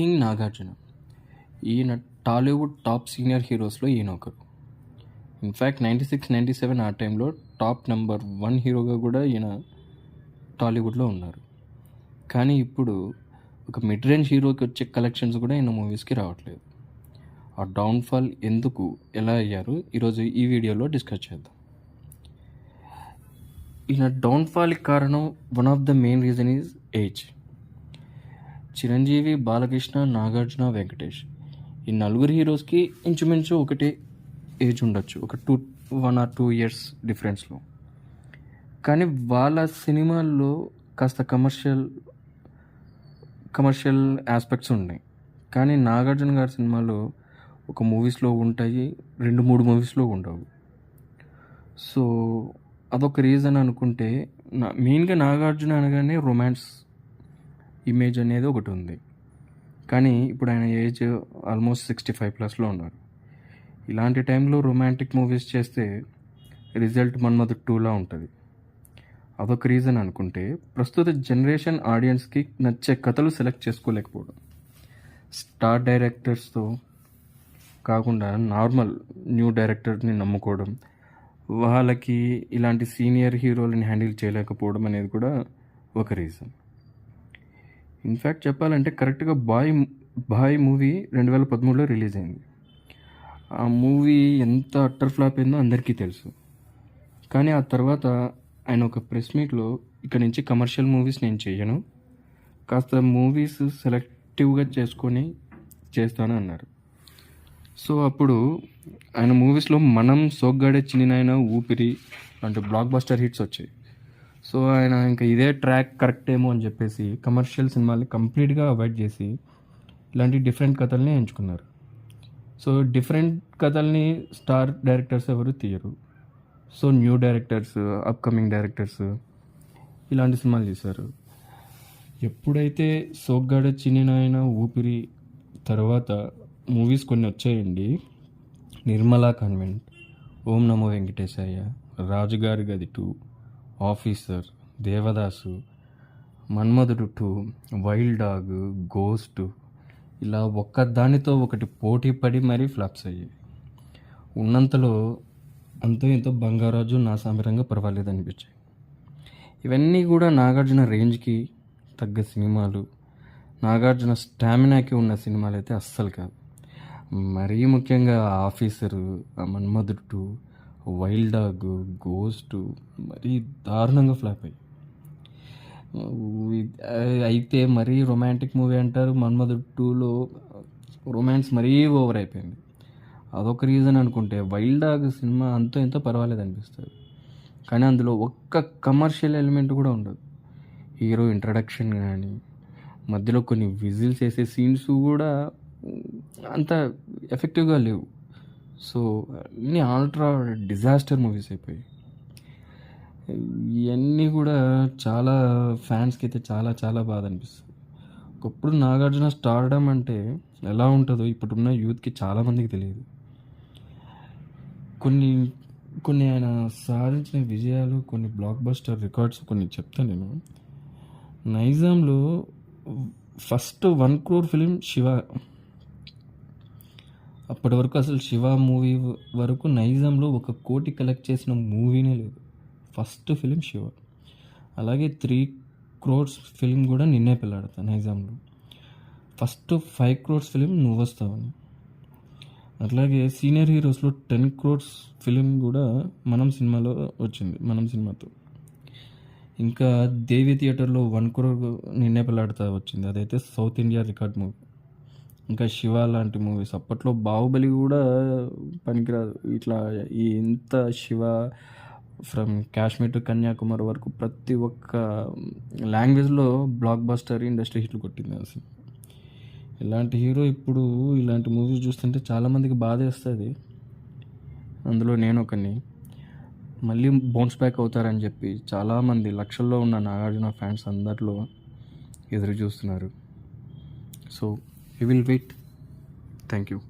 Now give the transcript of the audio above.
King Nagarjuna. ఈయన Tollywood top senior హీరోస్లో ఈయన ఒకరు in fact ninety six ninety seven ఆ టైంలో టాప్ నెంబర్ వన్ హీరోగా కూడా ఈయన టాలీవుడ్లో ఉన్నారు. కానీ ఇప్పుడు ఒక మిడ్ రేంజ్ హీరోకి వచ్చే కలెక్షన్స్ కూడా ఈయన మూవీస్కి రావట్లేదు. ఆ డౌన్ఫాల్ ఎందుకు ఎలా అయ్యారు ఈరోజు ఈ వీడియోలో డిస్కస్ చేద్దాం. ఈయన డౌన్ఫాల్కి కారణం one of the main reason is age. Chiranjeevi Balakrishna Nagarjuna Venkatesh. ఈ నలుగురు హీరోస్కి ఇంచుమించు ఒకటే ఏజ్ ఉండొచ్చు. ఒక two one or two years డిఫరెన్స్లో. కానీ వాళ్ళ సినిమాల్లో కాస్త కమర్షియల్ కమర్షియల్ ఆస్పెక్ట్స్ ఉన్నాయి. కానీ నాగార్జున గారి సినిమాలో ఒక మూవీస్లో ఉంటాయి రెండు మూడు మూవీస్లో ఉండవు. సో అదొక రీజన్ అనుకుంటే నా మెయిన్గా నాగార్జున అనగానే రొమాన్స్ ఇమేజ్ అనేది ఒకటి ఉంది. కానీ ఇప్పుడు ఆయన ఏజ్ ఆల్మోస్ట్ సిక్స్టీ ఫైవ్ ప్లస్లో ఉన్నారు. ఇలాంటి టైంలో రొమాంటిక్ మూవీస్ చేస్తే రిజల్ట్ మన్మధు టూలా ఉంటుంది. అదొక రీజన్ అనుకుంటే ప్రస్తుత జనరేషన్ ఆడియన్స్కి నచ్చే కథలు సెలెక్ట్ చేసుకోలేకపోవడం. స్టార్ డైరెక్టర్స్తో కాకుండా నార్మల్ న్యూ డైరెక్టర్ని నమ్ముకోవడం వాళ్ళకి ఇలాంటి సీనియర్ హీరోలని హ్యాండిల్ చేయలేకపోవడం అనేది కూడా ఒక రీజన్ ఇన్ఫ్యాక్ట్ చెప్పాలంటే కరెక్ట్గా బాయ్ బాయ్ మూవీ రెండు వేల పదమూడులో రిలీజ్ అయింది. ఆ మూవీ ఎంత అట్టర్ ఫ్లాప్ అయిందో అందరికీ తెలుసు. కానీ ఆ తర్వాత ఆయన ఒక ప్రెస్ మీట్లో ఇక్కడ నుంచి కమర్షియల్ మూవీస్ నేను చేయను కాస్త మూవీస్ సెలెక్టివ్గా చేసుకొని చేస్తాను అన్నారు. సో అప్పుడు ఆయన మూవీస్లో మనం సోగ్గాడే చిన్న ఊపిరి లాంటి బ్లాక్ బస్టర్ హిట్స్ వచ్చాయి. సో ఆయన ఇంకా ఇదే ట్రాక్ కరెక్ట్ ఏమో అని చెప్పేసి కమర్షియల్ సినిమాలు కంప్లీట్గా అవాయిడ్ చేసి ఇలాంటి డిఫరెంట్ కథల్ని ఎంచుకున్నారు. సో డిఫరెంట్ కథల్ని స్టార్ డైరెక్టర్స్ ఎవరు తీయరు. So new directors upcoming directors ఇలాంటి సినిమాలు తీశారు. ఎప్పుడైతే సోగ్గాడ చిన్ననాయన ఊపిరి తర్వాత మూవీస్ కొన్ని వచ్చాయండి. నిర్మలా కాన్వెంట్ ఓం Namo Venkatesaya Rajugari Gadhi two officer Devadasu Manmadhudu two wild dog ghost ఇలా ఒక్కదానితో ఒకటి పోటీ పడి మరీ ఫ్లాప్స్ అయ్యాయి. ఉన్నంతలో అంతో ఎంతో బంగారాజు నా సామిరంగా పర్వాలేదు అనిపించాయి. ఇవన్నీ కూడా నాగార్జున రేంజ్కి తగ్గ సినిమాలు. నాగార్జున స్టామినాకి ఉన్న సినిమాలు అయితే అస్సలు కాదు. మరీ ముఖ్యంగా officer Manmadhudu two wild dog ghost మరీ దారుణంగా ఫ్లాప్ అయ్యి. అయితే మరీ రొమాంటిక్ మూవీ అంటారు. మన్మధుడు టూలో రొమాన్స్ మరీ ఓవర్ అయిపోయింది. అదొక రీజన్ అనుకుంటే వైల్డ్ డాగ్ సినిమా అంతో ఎంతో పర్వాలేదు అనిపిస్తుంది. కానీ అందులో ఒక్క కమర్షియల్ ఎలిమెంట్ కూడా ఉండదు. హీరో ఇంట్రడక్షన్ కానీ మధ్యలో కొన్ని విజిల్స్ వేసే సీన్స్ కూడా అంత ఎఫెక్టివ్గా లేవు. సో అన్నీ ఆల్ట్రా డిజాస్టర్ మూవీస్ అయిపోయాయి. ఇవన్నీ కూడా చాలా ఫ్యాన్స్కి అయితే చాలా చాలా బాధ అనిపిస్తుంది. ఒకప్పుడు నాగార్జున స్టార్డమ్ అంటే ఎలా ఉంటుందో ఇప్పుడున్న యూత్కి చాలామందికి తెలియదు. కొన్ని కొన్ని ఆయన సాధించిన విజయాలు కొన్ని బ్లాక్ బస్టర్ రికార్డ్స్ కొన్ని చెప్తాను నేను. నైజాంలో first one crore film Shiva అప్పటి వరకు అసలు శివ మూవీ వరకు నైజాంలో ఒక కోటి కలెక్ట్ చేసిన మూవీనే లేదు. First film Shiva. అలాగే త్రీ క్రోర్స్ ఫిలిం కూడా నిన్నే పెళ్ళాడతా నైజాంలో. ఫస్ట్ ఫైవ్ క్రోర్స్ ఫిలిం నువ్వు వస్తావని అట్లాగే సీనియర్ హీరోస్లో టెన్ క్రోర్స్ ఫిలిం కూడా మనం సినిమాలో వచ్చింది మనం సినిమాతో. ఇంకా దేవి థియేటర్లో వన్ క్రోర్ నిన్నే పెళ్ళాడుతా వచ్చింది. అదైతే సౌత్ ఇండియా రికార్డ్ మూవీ. ఇంకా శివ లాంటి మూవీస్ అప్పట్లో బాహుబలి కూడా పనికిరాదు. ఇట్లా ఇంత శివ ఫ్రమ్ కాశ్మీర్ టు కన్యాకుమారి వరకు ప్రతి ఒక్క లాంగ్వేజ్లో బ్లాక్ బస్టర్ ఇండస్ట్రీ హిట్లు కొట్టింది అసలు ఇలాంటి హీరో ఇప్పుడు ఇలాంటి మూవీస్ చూస్తుంటే చాలామందికి బాధ వేస్తుంది. అందులో నేను ఒకని. మళ్ళీ బౌన్స్ బ్యాక్ అవుతారని చెప్పి చాలామంది లక్షల్లో ఉన్న నాగార్జున ఫ్యాన్స్ అందరిలో ఎదురు చూస్తున్నారు. So we will wait thank you